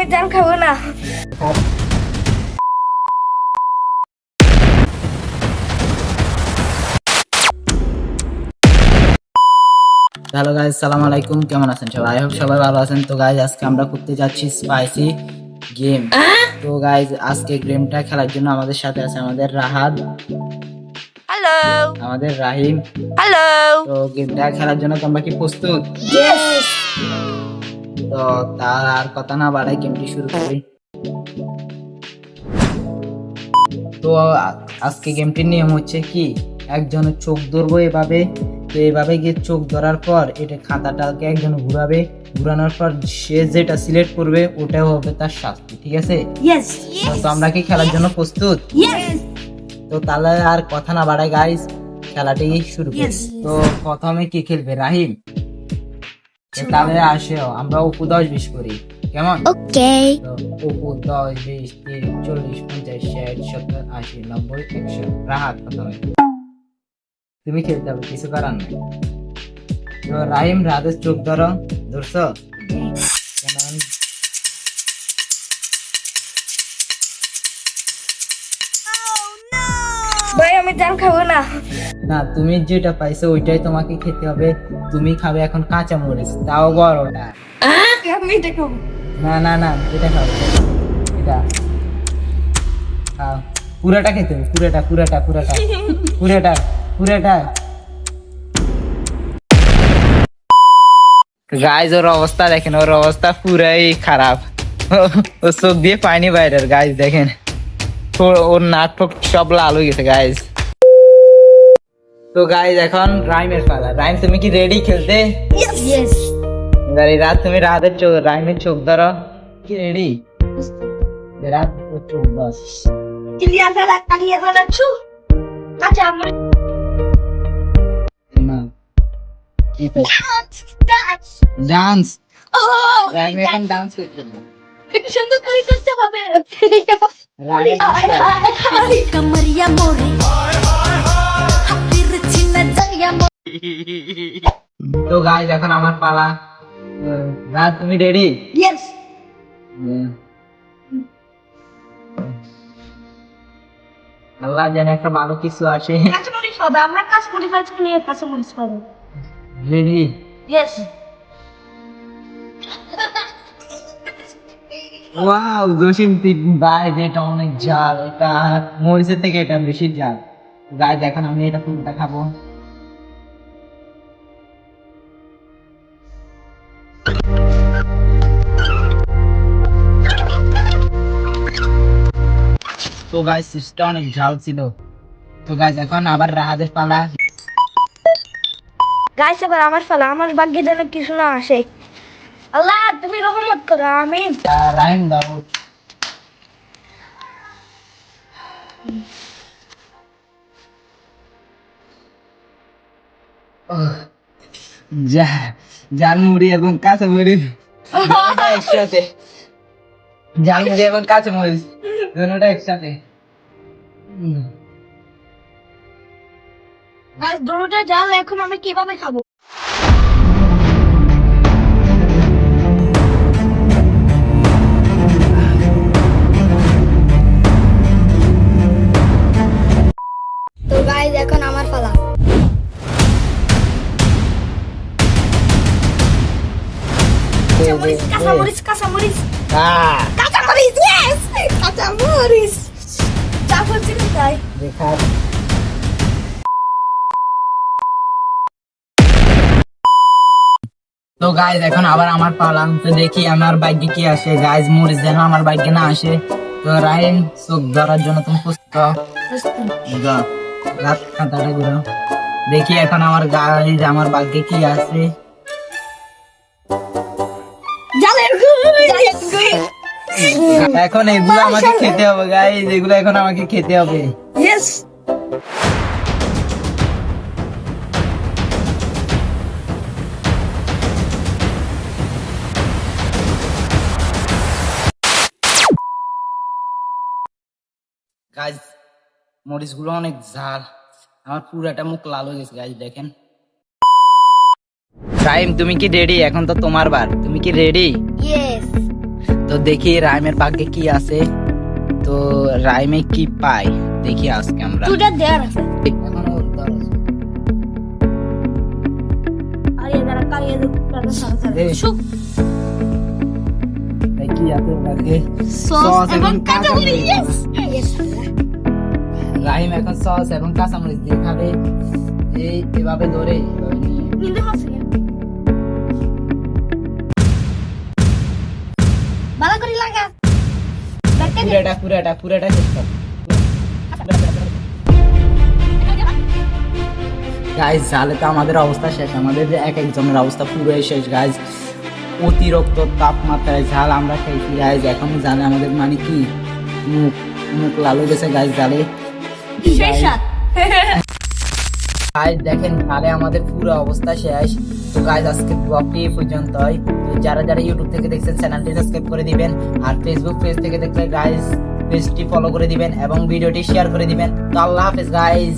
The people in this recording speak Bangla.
আমি জান খাব না। হ্যালো গাইজ সালাম আলাইকুম। কেমন আছেন সবাই? আই হোপ সবাই ভালো আছেন। তো গাইজ আজকে আমরা করতে যাচ্ছি স্পাইসি গেম তো গাইজ আজকে গেমটা খেলার জন্য আমাদের সাথে আছে আমাদের রাহাত। হ্যালো আমাদের রাহিম। হ্যালো তো গেমটা খেলার জন্য তোমরা কি প্রস্তুত? তো তার আর কথা না বাড়াই গেমটি শুরু করি। তো আজকে গেমটির নিয়ম হচ্ছে কি একজনের চোখ ধরবো এভাবে তো এভাবে গিয়ে চোখ ধরার পর এটা খাতাটাকে একজন ঘুরাবে ঘুরানোর পর সে যেটা সিলেক্ট করবে ওটা হবে তার শাস্তি ঠিক আছে? তো তোমরা কি খেলার জন্য প্রস্তুত? তো তাহলে আর কথা না বাড়াই গাইস খেলাটি শুরু করি। তো প্রথমে কি খেলবে রাহিম? তো তাহলে আসে আমরা উপু দশ বিশ করি। কেমন? ওকে। উপু দশ বিশ তিরিশ চল্লিশ পঞ্চাশ ষাট সত্তর আশি নব্বই একশো। রাহাত প্রথমে। তুমি খেলতে হবে কিছু করার নাই। তো রাহিম রাধের চোখ ধরো। ধরছো? কেমন? আমি জান খাব না। না তুমি যেটা পাইছো ওইটাই তোমাকে খেতে হবে। তুমি খাবে এখন কাঁচা মরিচ তাও বড়টা আমি এটা খাব। না না না এটা খাও এটা খাও পুরাটা খেতে হবে পুরাটা পুরাটা পুরাটা পুরাটা পুরাটা। গাইজ ওর অবস্থা দেখেন ওর অবস্থা পুরাই খারাপ। ও চোখ দিয়ে পানি বাইরের গাইজ দেখেন। ওর- ঠোক সব লাল হয়ে গেছে গাইজ তো গাইজ এখন রাইমের পালা রাইম তুমি কি রেডি খেলতে ইয়েস গাড়ি রাত তুমি রাতের চোখ রাইমের চোখ ধরো কি রেডি রাত ওর চোখ ধর ক্লিয়ার দাদা কালিয়ে ধরাচ্ছু আচ্ছা আমার ডান্স রাইম এখন ডান্স করছে সুন্দর কমরিয়া মোরে তো গাইজ এখন আমার পালা। না তুমি রেডি ইয়েস আল্লাহ জানে একটা ভালো কিছু আসে হবে আমরা কাজ করি কাজ নিয়ে কাছে মরিস পাবো রেডি ইয়েস ওয়াও জসিম তিন ভাই এটা অনেক জাল এটা মরিচের থেকে এটা বেশি জাল গাছ এখন আমি এটা ফুলটা খাব। তো সিস্টেম অনেক ঝাল ছিল। তো এখন আবার রাহাদের পালা। গাইস এবার আমার ফেলা আমার ভাগ্যে যেন কিছু না আসে। আল্লাহ তুমি রহমত করো রাইম দাও যা জাল মুড়ি এবং কাঁচা মুড়ি একসাথে। মুড়ি এবং কাঁচা মুড়ি দুটোটা একসাথে। হুম। দুটোটা জাল এখন আমি কীভাবে খাব? তো গাইস এখন আমার পালা। কাঁচা মরিচ কাঁচা মরিচ কাঁচা মরিচ আহ, কাঁচা মরিচ ইয়েস কাঁচা মরিচ যা বলছিলাম তাই। দেখা তো গাইজ এখন আবার আমার পালা। তো দেখি আমার বাইকে কি আসে। গাইজ মরিচ যেন আমার বাইকে না আসে। তো রাহিম চোখ ধরার জন্য তুমি প্রস্তুত যা, রাত খাতাটা ঘুরো দেখি এখন আমার গাইজ আমার বাইকে কি আসে। এখন এগুলো আমাকে খেতে হবে গাইজ এগুলো এখন আমাকে খেতে হবে। ইয়েস গাইজ মরিচগুলো অনেক ঝাল। আমার পুরাটা মুখ লাল হয়ে গেছে গাইজ দেখেন। টাইম তুমি কি রেডি এখন তো তোমার বার। তুমি কি রেডি ইয়েস তো দেখি রাইমের ভাগ্যে কি আছে। তো রাইমে কি পাই? দেখি আজকে আমরা। দুটা দেয়ার আছে। রাহিম এখন সস এবং কাঁচামরিচ দিয়ে খাবে। এই এভাবে ধরে এভাবে নিয়ে। ভালো করে লাগা। পুরাটা পুরাটা পুরাটা শেষ কর। গাইজ তাহলে তো আমাদের অবস্থা শেষ। আমাদের যে এক একজনের অবস্থা পুরোই শেষ গাইজ অতিরিক্ত তাপমাত্রায় ঝাল আমরা খেয়েছি গাইজ এখন জানে আমাদের মানে কি? মুখ মুখ লালু গেছে গাইজ জালে গাইজ দেখেন তাহলে আমাদের পুরো অবস্থা শেষ। তো গাইজ আজকে ব্লগটি পর্যন্তই। তো যারা যারা ইউটিউব থেকে দেখছেন চ্যানেলটি সাবস্ক্রাইব করে দিবেন আর ফেসবুক পেজ থেকে দেখলে গাইজ পেজটি ফলো করে দিবেন এবং ভিডিওটি শেয়ার করে দিবেন। তো আল্লাহ হাফেজ গাইজ